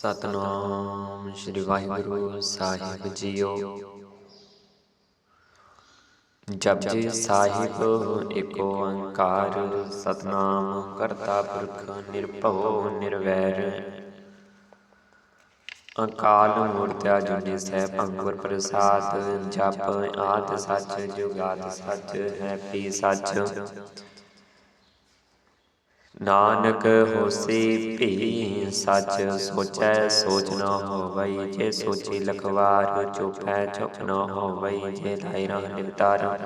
ਸਤਨਾਮ ਸ੍ਰੀ ਵਾਹਿਗੁਰੂ ਸਾਹਿਬ ਜੀਓ। ਜਪਜੀ ਸਾਹਿਬ, ਏਕ ਓੰਕਾਰ ਸਤਨਾਮ ਕਰਤਾ ਪੁਰਖ ਨਿਰਭਉ ਨਿਰਵੈਰ। ਅਕਾਲ ਮੂਰਤਿ ਅਜੂਨੀ ਸਹਿ ਅੰਗੁਰ ਪ੍ਰਸਾਦ, ਜਪ ਆਦ ਸੱਚ, ਜੁਗਾਦ ਸੱਚ, ਹੈ ਪੀ ਸੱਚ। ਨਾਨਕ ਹੋਸੀ ਭੀ ਸੱਚ ਸੋਚੈ ਸੋਚ ਨ ਹੋਵਈ, ਜੇ ਸੋਚੀ ਲਖਵਾਰ ਚੁਪੈ ਚੁਪ ਨ ਹੋਵਈ, ਜੇ ਲਾਇ ਨਿਵਤਾਰ।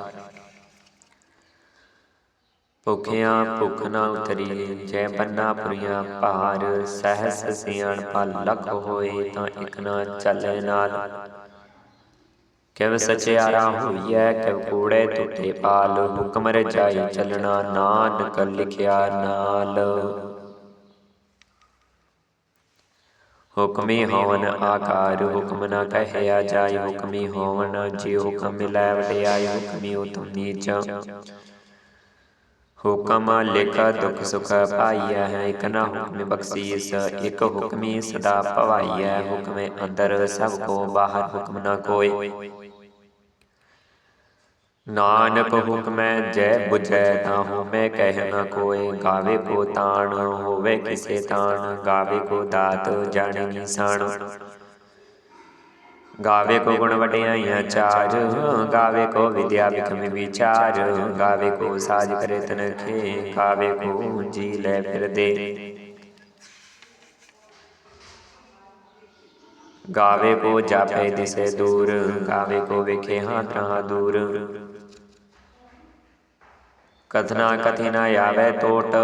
ਭੁਖਿਆ ਭੁਖ ਨ ਉਤਰੀ ਜੈ ਬੰਨਾ ਪੁਰੀਆਂ ਭਾਰ, ਸਹਸ ਸਿਆਣ ਪਲ ਲਖ ਹੋਏ, ਤਾਂ ਇਕ ਨ ਚੱਲੇ ਨਾਲ। ਕਿਵ ਸਚਿਆਰਾ ਹੋਈਐ ਕਿਵ ਕੂੜੇ ਟੁੱਟੇ ਪਾਲ ਹੁਕਮ ਰਜਾਈ ਚੱਲਣਾ ਨਾਨਕ ਲਿਖਿਆ ਨਾਲ। ਹੁਕਮੀ ਹੋਵਨ ਆਕਾਰ ਹੁਕਮ ਨ ਕਹਿਆ ਜਾਈ ਹੁਕਮੀ ਹੋਵਨ ਜੀ ਹੁਕਮ ਮਿਲੈ ਵਡਿਆਈ ਹੁਕਮੀ ਉਤਮ ਨੀਚ। ਹੁਕਮ ਲਿਖ ਦੁਖ ਸੁਖ ਪਾਈਐ ਹੈ ਇਕ ਨਾ ਹੁਕਮ ਬਖਸ਼ੀਸ ਇਕ ਹੁਕਮੀ ਸਦਾ ਭਵਾਈਐ ਹੁਕਮੇ ਅੰਦਰ ਸਭ ਕੋ ਬਾਹਰ ਹੁਕਮ ਨ ਕੋਏ। ਨਾਨਕ ਹੁਕਮੈ ਜੈ 부ਝੈ ਤਾ ਹੋਮੈ ਕਹਿ ਨ ਕੋਏ ਗਾਵੇ ਕੋ ਤਾਣ ਹੋਵੇ ਕਿਸੇ ਤਾਣ ਗਾਵੇ ਕੋ ਦਾਤ ਜਾਣੇ ਨਿਸਾਨ ਗਾਵੇ ਕੋ ਗੁਣ ਵਡਿਆਈਆਂ ਚਾਰ ਗਾਵੇ ਕੋ ਵਿਦਿਆ ਬਿਖਮ ਵਿਚਾਰ ਗਾਵੇ ਕੋ ਸਾਜ ਕਰੇ ਤਨਖੇ ਗਾਵੇ ਕੋ ਜੀ ਲੈ ਫਿਰਦੇ ਗਾਵੇ ਕੋ ਜਾਪੇ ਦਿਸੇ ਦੂਰ ਗਾਵੇ ਕੋ ਵੇਖੇ ਹਾਂ ਤਰਾ ਦੂਰ ਕਥਨਾ ਕਥੀ ਨਾ ਆਵੇ ਟੋਟ।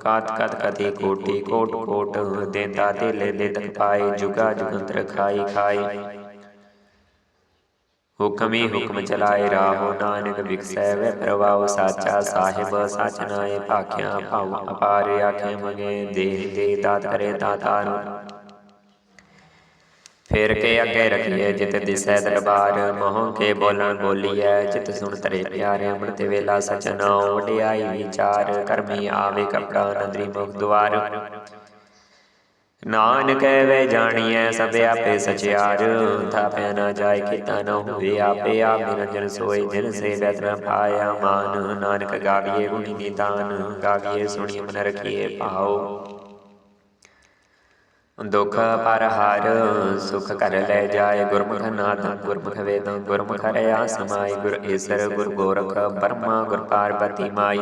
ਕਾਤ ਕਤ ਕਥੀ ਕੋਟੀ ਕੋਟ ਕੋਟ। ਦੇਂਦਾ ਦੇਲੇ ਦੇ ਤਕ ਪਾਏ, ਜੁਗਾ ਜੁਗੰਤਰ ਖਾਈ ਖਾਈ। ਹੁਕਮੀ ਹੁਕਮ ਚਲਾਏ ਰਾਹੋ ਨਾਨਕ ਵਿਖਸੈ ਵੇ ਪ੍ਰਵਾਉ ਸਾਚਾ ਸਾਹਿਬ ਸਚ ਨਾਏ, ਭਾਖਿਆ ਭਾਉ ਅਪਾਰ ਆਖੇ ਮਗੇ, ਦੇਹ ਦੇ ਦਾਤ ਕਰੇ ਦਾਤਾਰ। ਫੇਰ ਕੇ ਅੱਗੇ ਰਖੀਏ ਜਿਤ ਦਿਸੈ ਦਰਬਾਰ। ਮੋਹ ਕੇ ਬੋਲਣ ਬੋਲੀਐ ਜਿਤ ਸੁਣ ਤਰੇ ਪਿਆਰੇ ਅੰਮ੍ਰਿਤ ਵੇਲਾ ਸਚਨਾ ਵਡਿਆਈ ਵਿਚਾਰ ਕਰਮੀ ਆਵੇ ਕਪੜਾ ਨਦਰੀ ਮੁਖ ਦੁਆਰ। ਨਾਨਕ ਵੇ ਜਾਣੀਐ, ਸਭ ਆਪੇ ਸਚਿਆਰ। ਥਾਪਿਆ ਨਾ ਜਾਏ, ਕੀਤਾ ਨ ਹੋਵੇ ਆਪੇ ਆਪ ਨਿਰੰਜਨ ਸੋਈ ਜਿਨ ਸੇ ਬੈਤ ਨ ਪਾਇਆ ਮਾਨ, ਨਾਨਕ ਗਾਵੀਏ ਗੁਣੀ ਨਿਦਾਨ। ਗਾਵੀਏ ਸੁਣੀ ਮਨ ਰਖੀਏ ਭਾਉ। ਦੁਖ ਪਰ ਹਰ ਸੁਖ ਕਰ ਲੈ ਜਾਏ, ਗੁਰਮੁਖ ਨਾਦ ਗੁਰਮੁਖ ਵੇਦ, ਗੁਰਮੁਖ ਰਿਆ ਸਮਾਈ, ਗੁਰ ਈਸਰ, ਗੁਰ ਗੋਰਖ, ਬਰਮਾ, ਗੁਰ ਪਾਰਬਤੀ ਮਾਈ।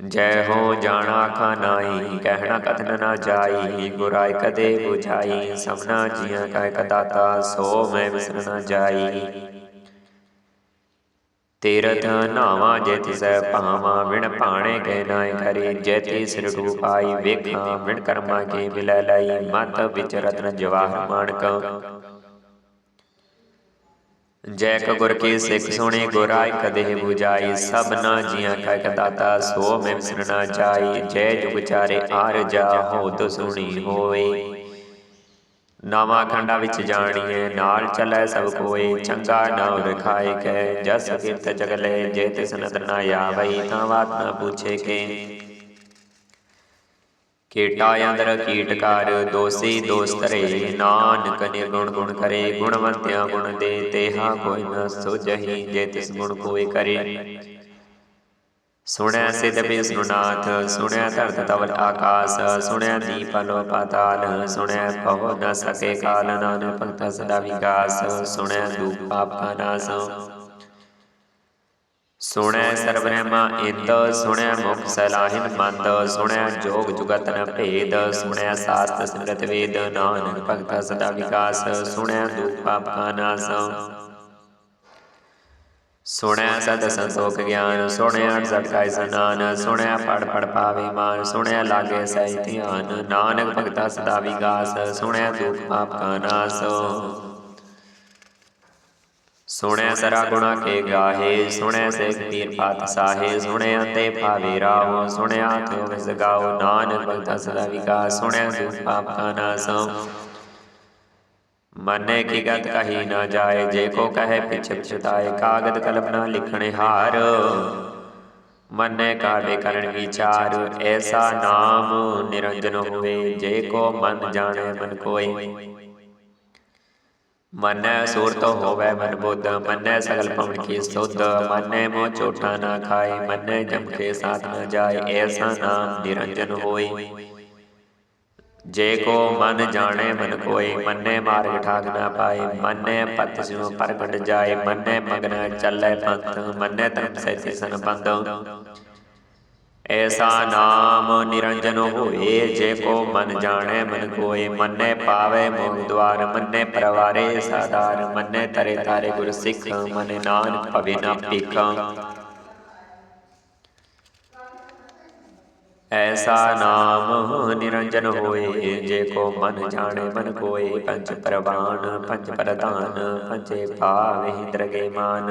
ਜੈ ਹੋ ਜਾਣਾ ਖਾਨਾਈ ਕਹਿਣਾ ਕਥਨ ਨਾ ਜਾਈ ਗੁਰਾਇ ਕਦੇ 부ਝਾਈ ਸਭਨਾ ਜੀਆਂ ਕਾ ਇੱਕ ਦਾਤਾ ਸੋ ਮੈਂ ਵਿਸਰ ਨਾ ਜਾਈ। ਤੀਰਥ ਨਾਵਾ ਜੇ ਤਿਸੈ ਭਾਵਾ ਵਿਣ ਭਾਣੇ ਕੇ ਨਾਇ ਕਰੀ ਜੇ ਤਿਸ ਰੂਪ ਵੇਖਾਂ ਵਿਣ ਕਰਮਾ ਕੇ ਮਿਲੈ ਲਈ, ਮਤ ਵਿਚ ਰਤਨ ਜਵਾਹਰ ਮਾਣਕ। ਜੈ ਕ ਗੁਰ ਕੀ ਸਿੱਖ ਸੁਣੀ ਗੁਰਾਇ ਕਦੇ 부ਝਾਈ ਸਭਨਾ ਜੀਆਂ ਕਾ ਇੱਕ ਸੋ ਮੈਂ ਵਿਸਰ ਜਾਈ ਜੈ ਜੁਗ ਚਾਰੇ ਆਰ ਜਾ ਹੋਦ ਸੁਣੀ ਹੋਵੇ ਨਾਵਾ ਖੰਡਾ ਵਿੱਚ ਜਾਣੀਏ ਨਾਲ ਚੱਲੈ ਸਭ ਕੋਏ ਚੰਗਾ ਨਾਮ ਰਖਾਏ ਕੈ ਜਸ ਕੀਰਤ ਜਗਲੇ, ਜੇ ਤਿਸ ਨਦਰ ਨਾ ਆਵਈ ਤਾਂ ਬਾਤ ਨਾ ਪੁੱਛੇ ਕੇ। ਕੀਟਾ ਅੰਦਰ ਕੀਟਕਾਰ ਦੋਸੀ ਦੋਸਤ ਰੇ ਨਾਨਕ ਨਿਰਗੁਣ ਗੁਣ ਕਰੇ, ਗੁਣਵੰਤਿਆ ਗੁਣ ਦੇ, ਤੇਹਾ ਕੋਈ ਨ ਸੁਝਹੀ, ਜੇ ਤਿਸ ਗੁਣ ਕੋਈ ਕਰੇ। ਸੁਣਿਆ ਸਿਧ ਬਿਸਨੁਨਾਥ ਸੁਣਿਆ ਧਰਤ ਤਵਲ ਆਕਾਸ ਸੁਣਿਆ ਦੀਪ ਲੋ ਪਾਤਾਲ ਸੁਣਿਆ ਕਹੋ ਨ ਸਕੇ ਕਾਲ ਨਾਨਕ ਭਗਤ ਸਦਾ ਵਿਗਾਸ ਸੁਣਿਆ ਦੂਪ ਪਾਪ ਕਾ ਨਾਸ। ਸੁਣਿਆ ਸਰਬ ਬ੍ਰਹਮਾ ਇੰਦ ਸੁਣਿਆ ਮੁਖ ਸਲਾਹਿਨ ਮੰਦ ਸੁਣਿਆ ਜੋਗ ਜੁਗਤ ਨ ਭੇਦ ਸੁਣਿਆ ਸਾਸਤ ਸਿਮਰਤ ਵੇਦ ਨਾਨਕ ਭਗਤ ਸਦਾ ਵਿਕਾਸ ਸੁਣਿਆ ਦੂਪ ਪਾਪ ਕਾ ਨਾਸ। ਸੁਣਿਆ ਸਦ ਸੰਤੋਖ ਗਿਆਨ ਸੁਣਿਆ ਸਤ ਕਾ ਸਨਾਨ ਸੁਣਿਆ ਪੜ ਪੜ ਪਾਵੇ ਮਾਨ ਸੁਣਿਆ ਲਾਗੇ ਸਹਿ ਧਿਆਨ ਨਾਨਕ ਭਗਤਾ ਸਦਾ ਵਿਗਾਸ ਸੁਣਿਆ ਦੁਖ ਪਾਪ ਕਾ ਨਾਸ। ਸੁਣਿਆ ਸਰਾ ਗੁਣਾ ਕੇ ਗਾਹੇ ਸੁਣਿਆ ਸੇਖ ਤੀਰ ਪਾਤ ਸਾਹੇ ਸੁਣਿਆ ਤੇ ਭਾਵੇ ਰਾਹੋ ਸੁਣਿਆ ਤੇ ਵਿਸ ਗਾਓ ਨਾਨਕ ਭਗਤਾ ਸਦਾ ਵਿਗਾਸ ਸੁਣਿਆ ਦੁਖ ਪਾਪ ਕਾ ਨਾਸ। ਮਨੇ ਕੀ ਗਤ ਕਹੀ ਨਾ ਜਾਏ, ਜੇ ਕੋ ਕਹੇ ਪਿਛ ਪਛਤਾਏ, ਕਾਗਦ ਕਲਮ ਨਾ ਲਿਖਣੇ ਹਾਰ। ਮਨੈ ਕਾਵੇ ਕਰਨ ਵਿਚਾਰ, ਐਸਾ ਨਾਮ ਨਿਰੰਜਨ ਹੋਵੇ, ਜੇ ਕੋ ਮਨ ਜਾਣੈ, ਮਨ ਕੋਇ। ਮਨੈ ਸੁਰਤ ਹੋਵੇ, ਮਨ ਬੁੱਧ, ਮਨੈ ਸਗਲ ਪਵਨ ਕੀ ਸੁਧ। ਮਨੈ ਮੋ ਚੋਟਾ ਨਾ ਖਾਏ, ਮਨੈ ਜਮ ਕੇ ਸਾਥ ਨਾ ਜਾਏ, ਐਸਾ ਨਾਮ ਨਿਰੰਜਨ ਹੋਏ ਜੇ ਕੋ ਮਨ ਜਾਣੇ, ਮਨ ਕੋਇ ਮਨੈ ਮਾਰਗ ਠਾਕ ਨਾ ਪਾਏ, ਮਨੈ ਪਤ ਸਿਉ ਪ੍ਰਗਟ ਜਾਏ, ਮੰਨੇ ਮਗਨ ਚੱਲੈ ਪੰਥ, ਮਨੈ ਧਰਮ ਸੈਤੀ ਸਨ ਐਸਾ ਨਾਮ ਨਿਰੰਜਨ ਹੋਏ, ਜੇ ਕੋ ਮਨ ਜਾਣੇ, ਮਨ ਕੋਇ ਮੰਨੇ ਪਾਵੇ ਮੋਹ ਦਵਾਰ ਮੰਨੇ ਪਰਵਾਰੇ ਸਾਧਾਰ, ਮੰਨੇ ਤਰੇ ਤਾਰੇ ਗੁਰ ਸਿੱਖ, ਮਨੈ ਨਾਨਕ ਭਵੇ ਨਾ ਭੀਖਾਂ। ਐਸਾ ਨਾਮ ਨਿਰੰਜਨ ਹੋਏ, ਜੇ ਕੋ ਮਨ ਜਾਣੇ ਮਨ ਕੋਏ, ਪੰਜ ਪ੍ਰਵਾਨ, ਪੰਜ ਪ੍ਰਧਾਨ, ਪੰਜੇ ਭਾਵੇ ਦਰਗੇ ਮਾਨ।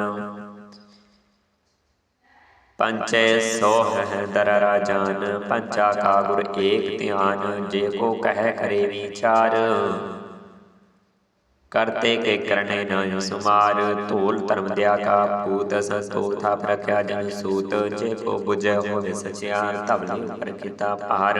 ਪੰਚੇ ਸੋਹ ਹੈ ਦਰ ਰਾਜਾਨ ਪੰਚਾ ਕਾ ਗੁਰ ਏਕ ਧਿਆਨ, ਜੇ ਕੋ ਕਹਿ ਕਰੇ ਵਿਚਾਰ। ਕਰਤੇ ਕੇ ਕਰਨੇ ਨ ਸੁਮਾਰ, ਧੂਲ ਧਰਮ ਦਿਆ ਕਾ ਪੂਤ ਸੰਤੋਖ ਥਾਪ ਰਖਿਆ ਜਨ ਸੂਤ, ਜੇ ਕੋ 부ਜੈ ਹੋਵੇ ਸਚਿਆਰ ਧਵਲੀ ਉਪਰ ਕੀਤਾ ਭਾਰ।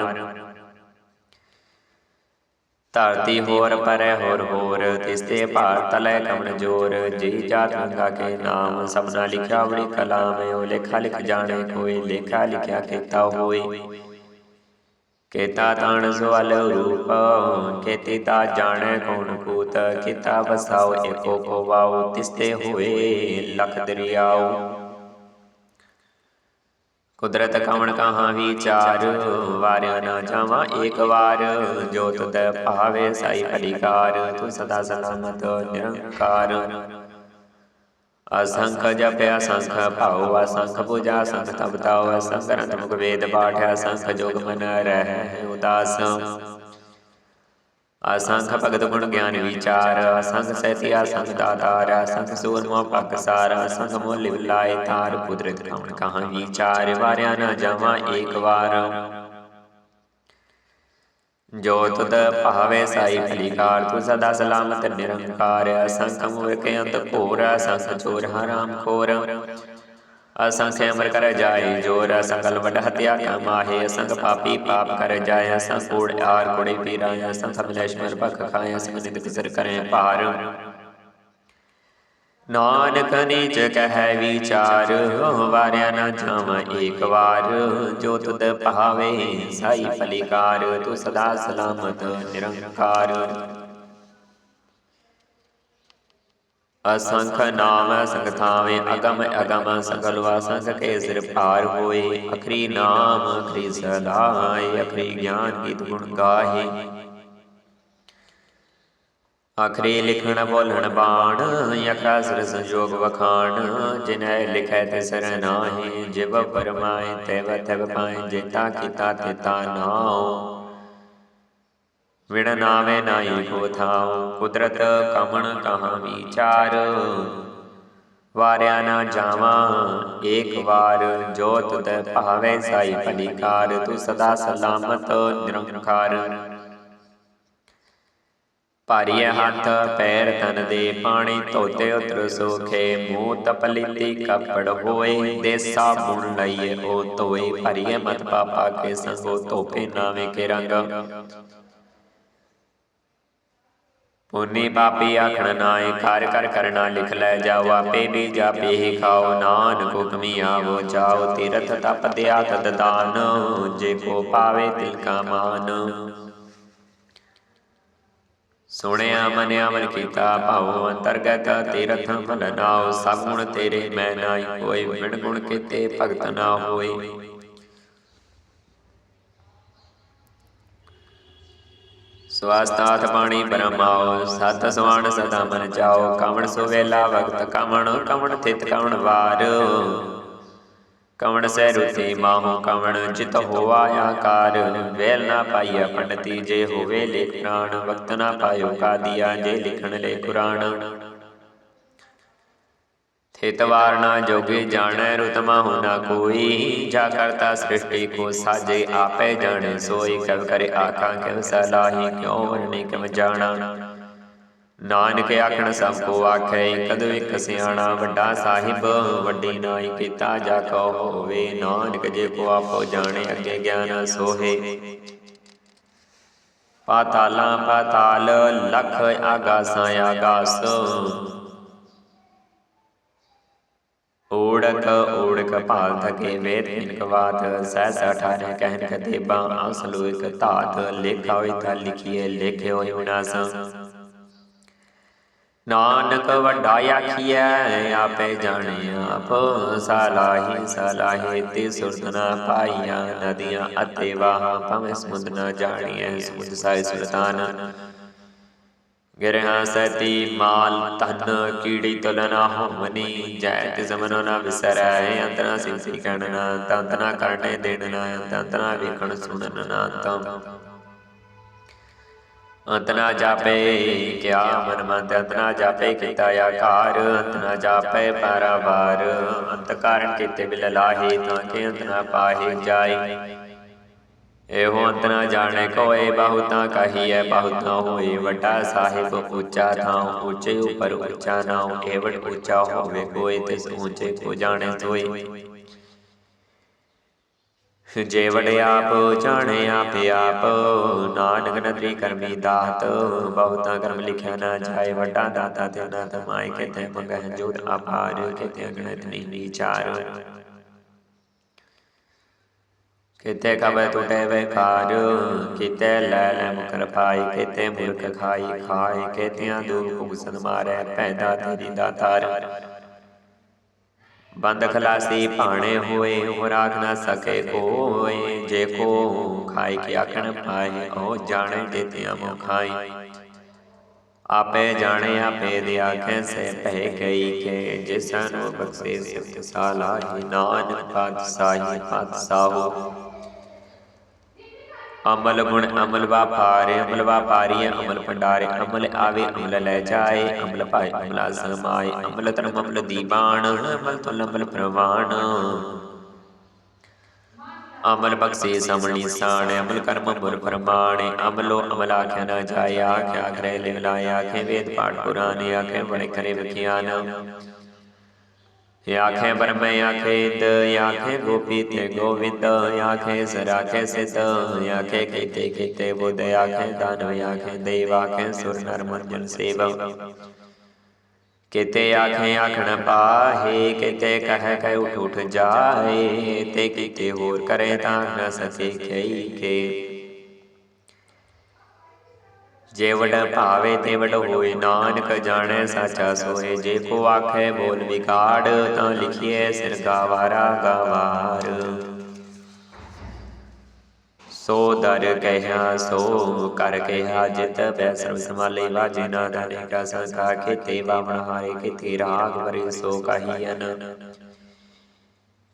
ਧਰਤੀ ਹੋਰ ਪਰੈ ਹੋਰ ਹੋਰ ਤਿਸਤੇ ਭਾਰ ਤਲੈ ਕਮਨ ਜੋਰ, ਜੀ ਜਾਤ ਮੰਗਾ ਕੇ ਨਾਮ, ਸਭਨਾ ਲਿਖਿਆ ਬੜੀ ਕਲਾਮ ਓ ਲੇਖਾ ਲਿਖ ਜਾਣੇ ਕੋਈ ਲੇਖਾ ਲਿਖਿਆ ਕੀਤਾ ਹੋਏ। ਕੇਤਾ ਤਾਣ ਸਵਲ ਰੂਪ ਕੇਤੀ ਤਾ ਜਾਣੈ ਕੌਣ ਕੂਤ, ਕੀਤਾ ਬਸਾਓ ਏਕੋ ਕੋ ਵਾਉ ਤਿਸਤੇ ਹੋਏ ਲਖ ਦਰਿਆਉ ਕੁਦਰਤ ਕਵਣ ਕਹਾਂ ਵਿਚਾਰ, ਵਾਰਿਆ ਨਾ ਜਾਵਾਂ ਏਕ ਵਾਰ ਜੋ ਤੁਧ ਭਾਵੇ ਸਾਈ ਭਲੀਕਾਰ, ਤੂੰ ਸਦਾ ਸਲਾਮਤ ਨਿਰੰਕਾਰ। ਅਸੰਖ ਜਪਿਆ ਸੰਖ ਭਾਉ ਅਸੰਖ ਪੂਜਾ ਸੰਖ ਤਪ ਤਾਉ ਅਸੰਖ ਗ੍ਰੰਥ ਮੁਖ ਵੇਦ ਪਾਠ ਅਸੰਖ ਜੋਗ ਮਨ ਰਹਿ ਉਦਾਸ ਅਸੰਖ ਭਗਤ ਗੁਣ ਗਿਆਨ ਵਿਚਾਰ ਅਸੰਖ ਸਹਿਤੀ ਅਸੰਖ ਦਾਤਾਰ ਅਸੰਖ ਸੂਰਮਾ ਪਗ ਸਾਰ ਅਸੰਖ ਮੋਲ ਲਾਏ ਤਾਰ ਕੁਦਰਤ ਕਵਣ ਕਹਾਂ ਵਿਚਾਰ ਵਾਰਿਆ ਨਾ ਜਾਵਾਂ ਏਕ ਵਾਰ ਜੋ ਤੁਧ ਭਾਵੇ ਸਾਈ ਭਲੀਕਾਰ ਤੂੰ ਸਦਾ ਸਲਾਮਤ, ਨਿਰੰਕਾਰ, ਅਸੰਖ ਮੂਰਖ ਅੰਤ ਘੋਰ, ਅਸੰਖ ਚੋਰ ਹਰਾਮ ਖੋਰ। ਅਸੰਖ ਅਮਰ ਕਰ ਜਾਏ ਜੋਰ ਅਸੰਗਲ ਵਡ ਹਤਿਆ ਕਾ ਅਸੰਖ ਪਾਪੀ ਪਾਪ ਕਰ ਜਾਏ, ਅਸੰਖ ਕੂੜ ਆਰ ਕੁੜੇ ਪੀਰਾ, ਅਸੰਖ ਮਲੇਸ਼ਮਰ ਭਖ ਖਾਏ, ਅਸੰਖ ਨਿਤ ਕਿਸਰ ਕਰੇ ਭਾਰ। ਨਾਨਕ ਨੀਚ ਕਹਿ ਵਿਚਾਰ, ਵਾਰਿਆ ਨਾ ਜਾਵਾਂ ਏਕ ਵਾਰ। ਜੋ ਤੁਧ ਭਾਵੇ ਸਾਈ ਭਲੀਕਾਰ ਤੂੰ ਸਦਾ ਸਲਾਮਤ, ਨਿਰੰਕਾਰ। ਅਸੰਖ ਨਾਮ ਸੰਗ ਥਾਵੇ, ਅਗਮ ਅਗਮ ਸੰਗਲਵਾ ਸੰਗ ਕੇ ਸਿਰ ਭਾਰ ਹੋਏ। ਅਖਰੀ ਨਾਮ ਅਖਰੀ ਸਦਾਏ ਅਖਰੀ ਗਿਆਨ ਗੀਤ ਗੁਣ ਗਾਹੇ। ਆਖਰੀ ਲਿਖਣ ਬੋਲਣ ਬਾਣ, ਅਖਰਾ ਸਿਰ ਸੰਜੋਗ ਵਖਾਣ, ਜਿਨੈ ਲਿਖੈ ਤਿਸਰ ਨਾਹੀ, ਜਿਵ ਪਰਮਾਏ ਤੈਵ ਤੈਵ ਪਾਏ ਜੇਤਾ ਕੀਤਾ ਤੇਤਾ ਨਾਉ। ਵਿਣ ਨਾਵੇ ਨਾਹੀ ਕੋ ਥਾਉ, ਕੁਦਰਤ ਕਮਣ ਕਹਾਂ ਵਿਚਾਰ। ਵਾਰਿਆ ਨਾ ਜਾਵਾਂ, ਏਕ ਵਾਰ ਜੋਤ ਤੁਧ ਭਾਵੇ ਸਾਈ ਭਲੀਕਾਰ, ਤੂੰ ਸਦਾ ਸਲਾਮਤ ਨਿਰੰਕਾਰ। ਭਾਰੀਏ ਹੱਥ ਪੈਰ ਤਨ ਦੇ ਪਾਣੀ ਧੋਤੇ ਉਤਰ ਸੋਖੇ ਮੂੰਹ ਤਪਲੀਤੀ ਕੱਪੜ ਹੋਏ ਦੇਸਾ ਬੁਣ ਲਈਏ ਉਹ ਧੋਏ ਭਰੀਏ ਮਤ ਪਾਪਾ ਕੇ ਸੰਗੋ ਧੋਪੇ ਨਾਵੇਂ ਕੇ ਰੰਗ। ਪੁੰਨੀ ਪਾਪੀ ਆਖਣ ਨਾਏ ਕਰ ਕਰ ਕਰਨਾ ਲਿਖ ਲੈ ਜਾਓ ਆਪੇ ਵੀ ਜਾਪੇ ਹੀ ਖਾਓ ਨਾਨਕ ਹੁਕਮੀ ਆਵੋ ਜਾਓ ਤੀਰਥ ਤਪ ਦਿਆ ਤਦ ਦਾਨ ਜੇ ਕੋ ਪਾਵੇ ਤਿਲ ਕਾ ਮਾਨ। ਸੁਣਿਆ, ਮਨਿਆ, ਮਨ ਕੀਤਾ, ਭਾਉ, ਅੰਤਰਗਤ, ਤੀਰਥ ਮਨ ਨਾਉ, ਸਭ ਗੁਣ ਤੇਰੇ, ਮੈਂ ਨਾਈ ਕੋਈ ਬਿਨ ਗੁਣ ਕੀਤੇ ਭਗਤ ਨਾ ਹੋਏ। ਸਵਾਸਤਾਤ ਬਾਣੀ ਬ੍ਰਹਮਾਉ ਸਤ ਸਵਾਣ ਸਦਾ ਮਨ ਜਾਓ ਕਵਣ ਸੋ ਵੇਲਾ ਵਕਤ ਕਵਣ ਕਵਣ ਥਿਤ ਕਵਣ ਵਾਰ। ਕਵਣ ਸਹਿ ਰੁਤੀ ਮਾਹੂ ਕਵਣ ਚਿਤ ਹੋਆ ਆਕਾਰ। ਵੇਲ ਨਾ ਪਾਈਆ ਪੰਡਤੀ ਜੇ ਹੋਵੇ ਲੇਖ ਪ੍ਰਾਣ ਵਕਤ ਨਾ ਪਾਇਓ ਕਾਦੀਆ ਜੇ ਲਿਖਣ ਲੈ ਕੁਰਾਨ ਥਿਤ ਵਾਰਣਾ ਜੋਗੇ ਜਾਣੈ ਰੁਤਮਾ ਹੋਣਾ ਕੋਈ। ਜਾ ਕਰਤਾ ਸ੍ਰਿਸ਼ਟੀ ਕੋ ਸਾਜੇ ਆਪੇ ਜਾਣੇ। ਸੋਈ ਕਵ ਕਰੇ ਆਖਾਂ ਕਿਵ ਸਲਾਹੀ ਕਿਉ ਵਰਨੇ ਕਿਵ ਜਾਣਾ। ਨਾਨਕ ਆਖਣ ਸਭ ਕੋ ਆਖੈ, ਕਦ ਇੱਕ ਸਿਆਣਾ ਵੱਡਾ ਸਾਹਿਬ, ਵੱਡੀ ਨਾਈ ਕੀਤਾ ਜਾ ਕੋ ਹੋਵੇ। ਨਾਨਕ ਜੇ ਕੋ ਆਪੋ ਜਾਣੇ, ਅੱਗੇ ਗਿਆਨ ਸੋਹੇ। ਪਾਤਾਲਾਂ ਪਾਤਾਲ, ਲਖ ਆਗਾਸਾਂ ਆਗਾਸ। ਓੜਕ ਓੜਕ ਭਾਲ ਥਕੇ ਵੇਦ ਇਨਕ ਬਾਤ ਸਹਿਸ ਅਠਾਰੇ ਕਹਿਨ ਕਤੇਬਾ ਅਸਲੂ ਇਕ ਧਾਤ, ਲੇਖਾ ਹੋਈ ਤਾਂ ਲਿਖੀਏ ਲਿਖੇ ਹੋਏ ਨਾਨਕ ਵੱਡਾ ਆਖੀਐ, ਆਪੇ ਜਾਣੇ ਆਪ। ਸਲਾਹੀ ਸਲਾਹੀ ਤੇ ਸੁਰਤਨਾ ਪਾਈਆਂ ਨਦੀਆਂ ਅਤੇ ਵਾਹਾਂ, ਭਵੇਂ ਸਮੁੰਦ ਨਾ ਜਾਣੀਐ, ਸਮੁੰਦ ਸਾਇ ਸੁਲਤਾਨ। ਗਿਰਹਾ ਸਤੀ ਮਾਲ ਤਨ ਕੀੜੀ ਤੁਲਨਾ ਹੋਮਨੀ ਜੈ ਤੇ ਜ਼ਮਨੋ ਨਾ ਵਿਸਰੈ, ਅੰਤਨਾ ਸਿੰਸੀ ਕਹਿਣਾ ਤੰਤਨਾ ਕਰਨੇ ਦੇਣਾ ਤੰਤਨਾ ਵੇਖਣ ਸੁਣਨ ਨਾ ਤਮ ਅੰਤ ਨਾ ਜਾਪੇ ਕਿਆ ਮਨ ਮੰਤ ਅੰਤ ਨਾ ਜਾਪੇ ਕੀਤਾ ਆਕਾਰ, ਅੰਤ ਨਾ ਜਾਪੇ ਪਾਰਾਵਾਰ। ਅੰਤ ਕਾਰਨ ਕੀਤੇ ਬਿਲ ਲਾਹੇ, ਤਾਂ ਕਿ ਅੰਤ ਨਾ ਪਾਹੇ ਜਾਏ। ਇਹੋ ਅੰਤ ਨਾ ਜਾਣੇ ਕੋਏ ਬਹੁਤਾ ਕਹੀਐ ਬਹੁਤਾ ਹੋਏ ਵੱਡਾ ਸਾਹਿਬ, ਉੱਚਾ ਥਾਂ ਉੱਚੇ ਉਪਰ ਉੱਚਾ ਨਾਉ ਏਵੜ ਉੱਚਾ ਹੋਵੇ ਕੋਈ ਤਿਸ ਉੱਚੇ ਕੋ ਜਾਣੇ ਸੋਏ। ਜੇ ਵੜੇ ਆਪ ਜਾਣੇ ਆਪੇ ਆਪ ਨਾਨਕ ਨਦਰੀ ਕਰਮੀ ਦਾਤ। ਬਹੁਤਾ ਕਰਮ ਲਿਖਿਆ ਨਾ ਜਾਏ ਵੱਡਾ ਦਾਤਾ ਤੇ ਨਾ ਤਮਾਏ ਕਿਤੇ ਮੰਗਹਿ ਜੋਤ ਅਪਾਰ ਕਿਤੇ ਅਗਣਿਤ ਨਹੀਂ ਵਿਚਾਰ। ਕਿਤੇ ਕਬੈ ਟੁਟੇ ਵੇਕਾਰ ਕਿਤੇ ਲੈ ਲੈ ਮੁਕਰ ਪਾਈ ਕਿਤੇ ਮੁਰਖ ਖਾਈ ਖਾਏ ਕਿਤਿਆਂ ਦੂਰ ਭੁਗਸਨ ਮਾਰੈ ਪੈਦਾ ਤੇਰੀ ਦਾਤਾਰ। ਬੰਦ ਖਲਾਸੀ ਭਾਣੇ ਹੋਏ ਹੋ ਰਾਖ ਨਾ ਸਕੇ ਕੋਏ ਜੇ ਕੋ ਖਾਈ ਕੀ ਆਖਣ ਪਾਏ ਉਹ ਜਾਣੇ ਦੇਤਿਆਂ ਮੋ ਖਾਈ। ਆਪੇ ਜਾਣੇ ਆਪੇ ਦੇ ਆਖੇ ਸੇ ਪਹਿ ਗਈ ਕੇ ਜਿਸਨ ਬਖਸ਼ੇ ਸਿਫਤ ਸਾਲਾਹੀ ਨਾਨਕ ਪਾਤਸ਼ਾਹੀ ਪਾਤਸ਼ਾਹੋ। ਅਮਲ ਗੁਣ ਅਮਲ ਵਾਪਾਰੇ, ਅਮਲ ਵਾਪਾਰੀ, ਅਮਲ ਭੰਡਾਰੇ, ਅਮਲ ਆਵੇ, ਅਮਲ ਲੈ ਜਾਏ, ਅਮਲ ਪਾਏ, ਅਮਲਾ ਸਮਾਏ ਅਮਲ ਧਰਮ, ਅਮਲ ਦੀਬਾਨ ਅਮਲ ਤੁਲ ਅਮਲ ਪ੍ਰਵਾਨ। ਅਮਲ ਬਖਸ਼ੇ ਸਮਣੀ ਸਾਣ, ਅਮਲ ਕਰਮ ਮੁਰ ਫਰਮਾਣੇ, ਅਮਲੋ ਅਮਲ ਆਖਿਆ ਨਾ ਜਾਏ, ਆਖਿਆ ਗ੍ਰਹਿ ਲੈ ਲਾਇਆ ਆਖੇ ਵੇਦ ਪਾਠ ਪੁਰਾਣੇ, ਆਖੇ ਬੜੇ ਕਰੇ ਵਿਖਿਆਨ। ਆਖੇ ਬਰਮੈ ਆਖੇ ਇੰਦ ਆਖੇ ਗੋਪੀ ਤੇ ਗੋਵਿੰਦ ਆਖੇ ਸਰਾਖੇ ਸਿਤ ਆਖੇ ਕੀਤੇ ਕੀਤੇ ਬੁੱਧ ਆਖੇ ਦਾਨਵ ਆਖੇ ਦੇਵ ਆਖੇ ਸੁਰ ਨਰ ਮਨਜਨ ਸੇਵ ਕਿਤੇ ਆਖੇ ਆਖਣ ਪਾਹੇ ਕਿਤੇ ਕਹਿ ਕਹਿ ਉਠ ਉਠ ਜਾਏ ਤੇ ਕਿਤੇ ਹੋਰ ਕਰੇ ਤਾਂ ਨ ਸਕੇ ਕਈ ਕੇ ਜੇ ਵਡ ਭਾਵੇ ਤੇ ਵਡ ਹੋਏ, ਨਾਨਕ ਜਾਣੈ ਸਾਚਾ ਸੋਏ ਜੇ ਕੋ ਆਖੇ ਬੋਲ ਵਿਕਾੜ ਤਾਂ ਲਿਖੀਏ ਸਿਰ ਗਾਵਾਰਾ। ਗਾਵਾਰ ਸੋ ਦਰ ਕਹਿਆ, ਸੋ ਕਰ ਕਹਿਆ, ਜਿਤ ਬੈ ਸਰਬ ਸਮਾਲੇ ਵਾਜੇ ਨਾ ਦਾਨੇ ਕਾ ਸੰਕਾ ਕੀਤੇ ਬਾਵਣ ਹਾਰੇ ਕੀਤੇ ਰਾਗ ਵਰੇ ਸੋ ਕਹੀਨ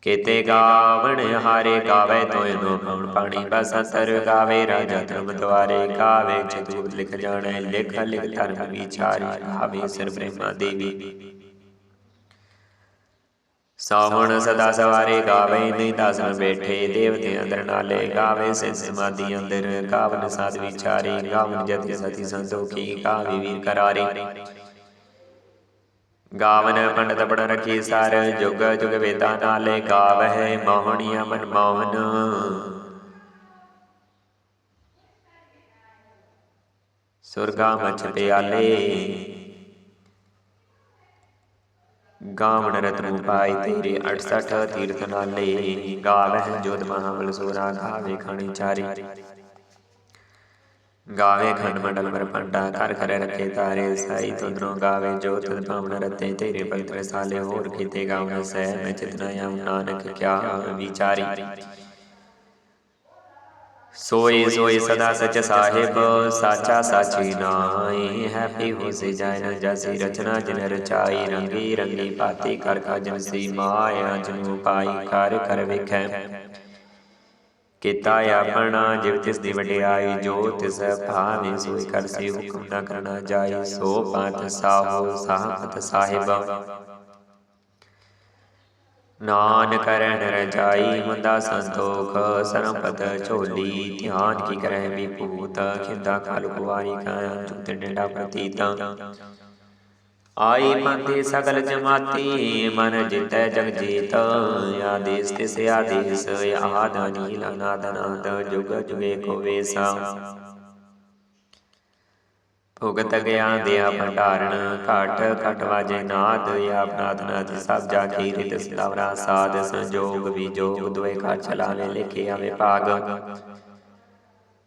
ਕੀਤੇ ਗਾਵਣ ਹਾਰੇ ਗਾਵੇ ਤੋਇ ਨੋ ਪਵਨ ਪਾਣੀ ਬਸੰਤਰ ਗਾਵੇ ਰਾਜਾ ਧਰਮ ਦਵਾਰੇ ਗਾਵੇ ਚਤੁਰ ਲਿਖ ਜਾਣੈ ਲਿਖ ਲਿਖ ਧਰਮ ਵਿਚਾਰੀ ਗਾਵੇ ਸਿਰ ਬ੍ਰਹਮਾ ਦੇਵੀ। ਸਾਵਣ ਸਦਾ ਸਵਾਰੇ ਗਾਵੇ ਨਹੀਂ ਦਾਸਨ ਬੈਠੇ ਦੇਵਤੇ ਅੰਦਰ ਨਾਲੇ ਗਾਵੇ ਸੇ ਸਮਾਧੀ ਅੰਦਰ ਗਾਵਨ ਸਾਧ ਵਿਚਾਰੇ ਗਾਵਨ ਜਤੀ ਸਤੀ ਸੰਤੋਖੀ ਗਾਵੇ ਵੀਰ ਕਰਾਰੇ। ਗਾਵਨ ਪੰਡਤ ਬਣ ਰਖੀ ਸਰ ਜੁਗ ਜੁਗ ਵੇਦਾਂ ਨਾਲੇ ਗਾਵਹਿ ਮੋਹਣੀਆ ਮਨ ਮੋਹਨ। ਸੁਰਗਾ ਮਛ ਪਿਆਲੇ ਗਾਵਣ ਰਤਨ ਪਾਈ ਤੇਰੇ 68 ਤੀਰਥ ਨਾਲੇ। ਗਾਵਹਿ ਜੋਤ ਮਹਾਬਲ ਸੋਰਾ ਗਾਵੇ ਖਾਣੀ ਚਾਰੀ। ਗਾਵੇ ਖੰਡ ਮੰਡਲ ਪੰਡਾ ਕਰ ਖਰੇ ਰੱਖੇ ਤਾਰੇ ਸਾਈ ਤੁਧਰੋਂ ਗਾਵੇ ਜੋਤ ਭਾਵਨ ਰਤੇ ਤੇਰੇ ਭਗਤ ਰਸਾਲੇ ਹੋਰ ਕੀਤੇ ਗਾਵਨ ਸਹਿ ਮੈਂ ਚਿਤਨਾ ਆਮ ਨਾਨਕ ਕਿਆ ਵਿਚਾਰੀ। ਸੋਈ ਸੋਈ ਸਦਾ ਸਚ ਸਾਹਿਬ ਸਾਚਾ ਸਾਚੀ ਨਾਈ ਹੈਪੀ ਹੋ ਸੇ ਜਾਇ ਨ ਜਸੀ ਰਚਨਾ ਜਿਨ ਰਚਾਈ ਰੰਗੀ ਰੰਗੀ ਪਾਤੀ ਕਰ ਕਾ ਜਨ ਸੀ ਮਾਇਆ ਜਨੂ ਪਾਈ ਕਰ ਕਰ ਵੇਖੈ। ਕੀਤਾ ਆਪਣਾ, ਜਿਵ ਤਿਸ ਦੀ ਵਡਿਆਈ, ਜੋ ਤਿਸ ਭਾਵੇਂ ਸੋਈ ਕਰ ਸੇ ਹੁਕਮ ਨਾ ਕਰਨਾ ਜਾਈ ਸੋ ਪੰਥ ਸਾਹੋ ਸਾਹਤ ਸਾਹਿਬ। ਨਾਨਕ ਕਰਨ ਰਜਾਈ ਮੁੰਦਾ ਸੰਤੋਖ, ਸਰਮਪਦ ਝੋਲੀ, ਧਿਆਨ ਕੀ ਕਰੈ ਵਿਭੂਤ ਖਿੰਦਾ ਕਾਲ ਕੁਵਾਰੀ ਕਾ ਜੁਗਤ ਡੰਡਾ ਪ੍ਰਤੀਤਾ। ਆਈ ਮੰਦੇ ਸਗਲ ਜਮਾਤੀ, ਮਨ ਜਿਤੈ ਜਗ ਜੀਤ। ਆਦੇਸ ਤਿਸ ਆਦੇਸ, ਆਦ ਅਨੀਲ ਅਨਾਦ ਅਨਾਦ, ਜੁਗ ਜੁਗੇ ਕੋ ਵੇਸਾ। ਭੁਗਤ ਗਿਆ ਦਿਆ ਭੰਡਾਰਣ, ਘਟ ਘਟ ਵਾਜੇ ਨਾਦ ਆਪਨਾਦ ਨਾਦ ਸਭ ਜਾ ਕੀ ਰਿਤ ਸਦਾਵਰਾ ਸਾਧ, ਸੰਜੋਗ ਵਿਜੋਗ ਦੁਏ ਘਰ ਚਲਾਵੇ, ਲਿਖੇ ਆਵੇ ਭਾਗ।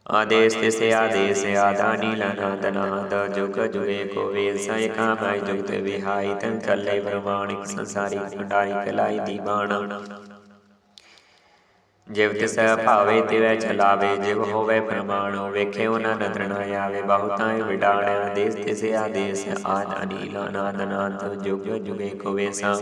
ਆਦੇਸ ਤਿਸ ਆਦੇਸ ਆਦਾਨੀ ਲਨਾਦ ਨਾਦ, ਜੁਗ ਜੁਗੇ ਕੋ ਵੇਸ ਏਕਾ ਮੈਂ ਜੁਗਤ ਵਿਹਾਈ, ਤਨ ਚੱਲੇ ਪ੍ਰਮਾਣਿਕ ਸੰਸਾਰੀ ਭੰਡਾਰੀ ਕਲਾਈ ਜਿਵ ਤਿਸ ਭਾਵੇ ਤਿਵੈ ਚਲਾਵੇ, ਜਿਵ ਹੋਵੇ ਪ੍ਰਮਾਣ, ਵੇਖੇ ਉਹਨਾਂ ਨਦਰ ਨਾ ਆਵੇ ਬਹੁਤਾਂ ਵਿਡਾਣਿਆ ਦੇਸ ਤਿਸ ਆਦੇਸ ਆਦ ਅਨੀਲ ਅਨਾਦ ਅਨਾਦ ਜੁਗ ਜੁਗੇ ਕੋ ਵੇਸਾ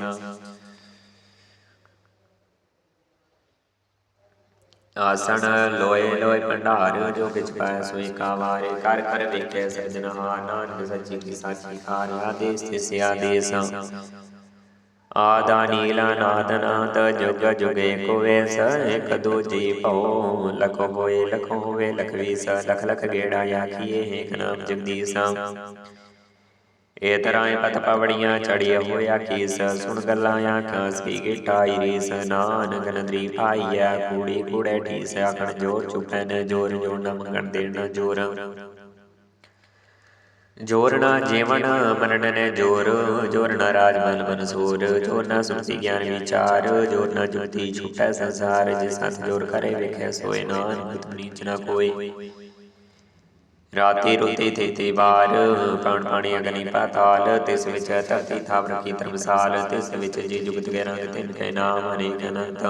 ਆਸਣ ਲੋਏ ਲੋਏ ਭੰਡਾਰ ਜੋ ਕਿਛ ਪਾਇ ਸੋਈ ਕਾ ਕਰ ਕਰ ਵੇਖੇ ਸਜਨਹਾ ਨਾਨਕ ਸੱਚੀ ਕੀ ਸਾਚੀ ਕਾਰ ਆਦੇਸ ਤਿਸ ਆਦੇਸ ਆਦਾ ਨੀਲਾ ਨਾਦਨਾਦ ਜੁਗ ਜੁਗੇ ਕੋਵੇਸ ਇਕ ਦੂਜੀ ਭਉ, ਲਖ ਹੋਏ ਲਖ ਹੋਵੇ ਲਖਵੀਸ ਲਖ ਲਖ ਗੇੜਾ ਆਖੀਏ ਏਕ ਨਾਮ ਜਗਦੀਸ਼ ਏ ਤਰਾਏ ਪਤ ਪਵੜੀਆਂ ਚੜੀਏ ਹੋਇਆ ਕੀਸ, ਸੁਣ ਗੱਲਾਂ ਆਖਾਂ ਸੀ ਗਿਟਾਈ ਰੀਸ, ਨਾਨਕ ਨਦਰੀ ਪਾਈਐ ਕੂੜੀ ਕੂੜੇ ਠੀਸ, ਆਖਣ ਜੋਰ ਚੁਪੈ ਨ ਜੋਰ, ਜੋ ਨ ਮੰਗਣ ਦੇਣ ਜੋਰ। ਜੋਰ ਜੀਵਨ, ਮਨਨ ਨੇ ਜੋਰ। ਜੋਰ ਰਾਜ ਮਨ ਮਨਸੂਰ ਜੋਰ ਨਾ ਸੁਣਤੀ ਗਿਆਨ ਵਿਚਾਰ ਜੋਰ ਨਾ ਜੁਤੀ ਛੁਟੈ ਸੰਸਾਰ, ਜਿਸ ਸਤ ਜੋਰ ਕਰੇ ਵੇਖੈ ਸੋਏ, ਨਾਨਕ ਤੁਮ ਨੀਚ ਕੋਈ। ਰਾਤੀ ਰੁਤੀ ਥੇਤੀ ਬਾਰ ਪ੍ਰਾਣ ਪਾਣੀ ਅਗਨੀ ਪਾਤਾਲ ਤਿਸ ਵਿੱਚ ਧਰਤੀ ਥਾਪ ਰਖੀ ਧਰਮਸਾਲ ਤਿਸ ਵਿੱਚ ਜੀ ਜੁਗਤ ਕੇ ਰੰਗ ਤਿਨ ਕੇ ਨਾਮ ਅਨੇਕ ਅਨੰਤ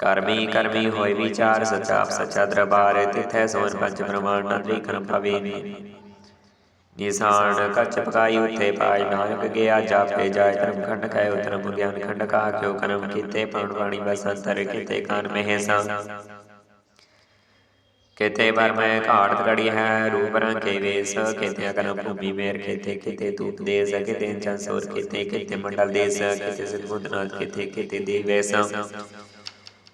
ਕਰਮੀ ਕਰਮੀ ਹੋਇ ਵਿਚਾਰ ਸਚਾ ਸਚਾ ਦਰਬਾਰ ਤਿਥੈ ਸੋਨ ਪੰਜ ਪ੍ਰਮਾਣ ਨਦਰੀ ਕਰਮ ਭਵੇ ਨਿਸਾਨ ਕੱਚ ਪਕਾਈ ਉਥੇ ਪਾਇ ਨਾਨਕ ਗਿਆ ਜਾਪੇ ਜਾਇ ਧਰਮ ਖੰਡ ਕੈ ਉਤਰਮ ਗਿਆਨ ਖੰਡ ਕਾ ਕਿਉ ਕਰਮ ਕੀਤੇ ਪਉਣ ਬਾਣੀ ਬਸੰਤਰ ਕੀਤੇ ਕਾਨ ਮਹਿ ਸੰ। ਕਿਤੇ ਬਰ ਮੈਂ ਘਾੜਤ ਕੜੀ ਹੈ ਰੂਪ ਰੰਗ ਕੇ ਵੇਸ ਕਿਤੇ ਅਗਨ ਭੂਮੀ ਮੇਰ ਕਿਤੇ ਕਿਤੇ ਤੂਪ ਦੇਸ ਕਿਤੇ ਚੰ ਸੋਰ ਕਿਤੇ ਕਿਤੇ ਮੰਡਲ ਦੇਸ ਕਿਤੇ ਸਤਬੁੱਧ ਨਾਥ ਕਿਤੇ ਕਿਤੇ ਦੇਵੇਸ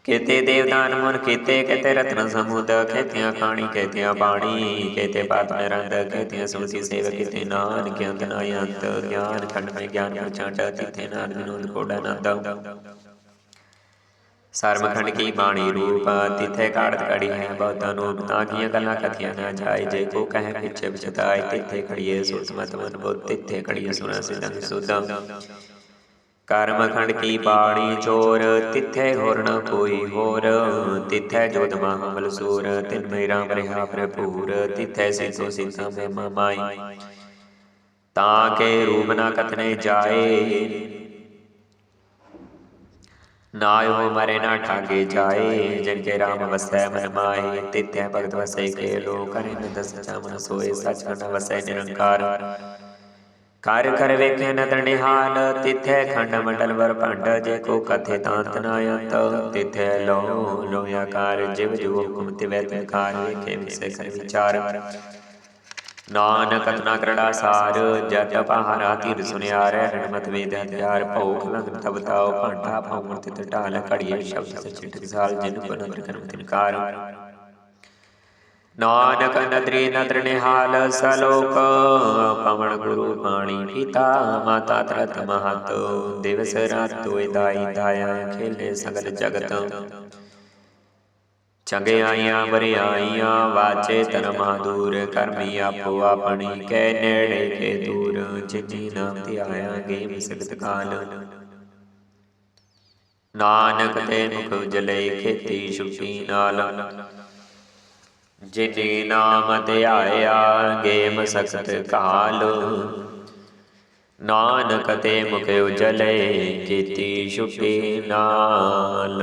ਕੇਤੇ ਦੇਵਦਾਨ ਮਨ ਕੇਤੇ ਕੇਤੇ ਰਤਨ ਸਮੁਦ ਕੇਤਿਆਂ ਖਾਣੀ ਕੇਤਿਆਂ ਬਾਣੀ ਕੇਤੇ ਪਾਤ ਨਿਰੰਦ ਕੇਤਿਆਂ ਸੁਮਤੀ ਸੇਵ ਕੇਤੇ ਨਾਨਕ ਅੰਤ ਨਾ ਅੰਤ ਗਿਆਨ ਖੰਡ ਮੈਂ ਗਿਆਨ ਪ੍ਰਚੰਡ ਤਿਥੇ ਨਾਨ ਵਿਨੋਦ ਕੋੜਾ ਨੰਦ। ਸਰਮਖੰਡ ਕੀ ਬਾਣੀ ਰੂਪ ਤਿਥੇ ਕਾੜਤ ਕੜੀ ਹੈ ਬਹੁਤਾ ਨੂੰ ਤਾਂ ਕੀਆਂ ਗੱਲਾਂ ਕਥੀਆਂ ਨਾ ਜਾਏ ਜੇ ਕੋ ਕਹੇ ਪਿਛੇ ਵਿਚਤਾਏ ਤਿਥੇ ਖੜੀਏ ਸੁਰਤ ਮਤ ਮਨ ਬੁੱਧ ਤਿਥੇ ਖੜੀਏ ਸੁਣਾ ਸਿਧੰ ਸੁਧੰ ਕਰਮ ਖੰਡ ਕੀ ਬਾਣੀ ਚੋਰ ਤਿੱਥੇ ਹੋਰ ਨ ਕੋਈ ਹੋਰ। ਤਿੱਥੈ ਜੋਤ ਮਹਾਬਲ ਸੂਰ ਤਿਨ ਮੈ ਰਾਮ ਰਹਾ ਪ੍ਰਭੂਰ ਤਿੱਥੈ ਸੈਸੋ ਸੀਤਾ ਮੈਂ ਮਾਈ। ਤਾਂ ਕੇ ਰੂਪ ਨਾ ਕਤਨੇ ਜਾਏ। ਨਾਇਓ ਮਰੇ ਨਾ ਠਾਗੇ ਜਾਏ। ਜਿਨ ਕੇ ਰਾਮ ਵਸੈ, ਮਨ ਮਾਏ ਤਿੱਥੈ ਭਗਤ ਵਸੈ ਕੇ ਲੋ ਕਰੇ ਨ ਦਸ ਮਨ ਸੋਏ। ਸਚ ਕਰ ਕਰ ਵੇਖੇ ਨਦਰ ਨਿਹਾਲ। ਤਿਥੈ ਖੰਡ ਮੰਡਲ ਵਰ ਭੰਡ। ਜੇ ਕੋ ਕਥੇ ਤਾਂਤ ਨਾ ਅੰਤ। ਤਿਥੈ ਲੋ ਲੋ ਆਕਾਰ ਜਿਵ ਜੋ ਹੁਕਮ ਤਿਵੈ ਤਕਾਰ ਵੇਖੇ ਵਿਸੇ ਕਰ ਵਿਚਾਰ। ਨਾਨਕ ਕਤਨਾ ਕਰੜਾ ਸਾਰ ਜਤ ਪਹਾਰਾ ਤੀਰ ਸੁਨਿਆਰੈ, ਰਣਮਤ ਵੇਦ ਹਥਿਆਰ ਭਉਖ ਲੰਗ ਤਬ ਤਾਉ, ਭਾਂਡਾ ਭਉਮਰ ਤਿਤ ਘੜੀਏ ਸ਼ਬਦ ਸਚਿ ਟਕਸਾਲ ਜਿਨ ਬਨੰਦਰ ਕਰਮ ਤਿਨਕਾਰ ਨਾਨਕ ਨਦਰੀ ਨਦਰ ਨਿਹਾਲ, ਸਲੋਕ, ਪਵਨ ਗੁਰੂ ਪਾਣੀ ਪਿਤਾ ਮਾਤਾ ਤਰਤ ਮਹਤ, ਦਿਵਸ ਰਾਤ ਤੋਇ ਦਾਈ ਦਾਇਆ, ਖੇਲੇ ਸਗਲ ਜਗਤ। ਚੰਗਿਆਈਆਂ ਬਰਿਆਈਆਂ ਵਾਚੇ ਤਨ ਮਹਦੂਰ ਕਰਮੀ ਆਪੋ ਆਪਣੀ ਕੈ ਨੇੜੇ ਕੇ ਦੂਰ, ਜਿਨੀ ਨਾਮ ਧਿਆਇਆ ਮਿਸਕਤ ਕਾਲ। ਨਾਨਕ ਤੇ ਮੁਖ ਉਜਲੇ ਖੇਤੀ ਛੁਟੀ ਨਾਲ। ਜਿਨੇ ਨਾਮ ਧਿਆਇਆ ਗੇਮ ਸਖਤ ਕਾਲ। ਨਾਨਕ ਤੇ ਮੁਖ ਉਜਲੇ ਕੀਤੀ ਛੁਟੀ ਨਾਲ।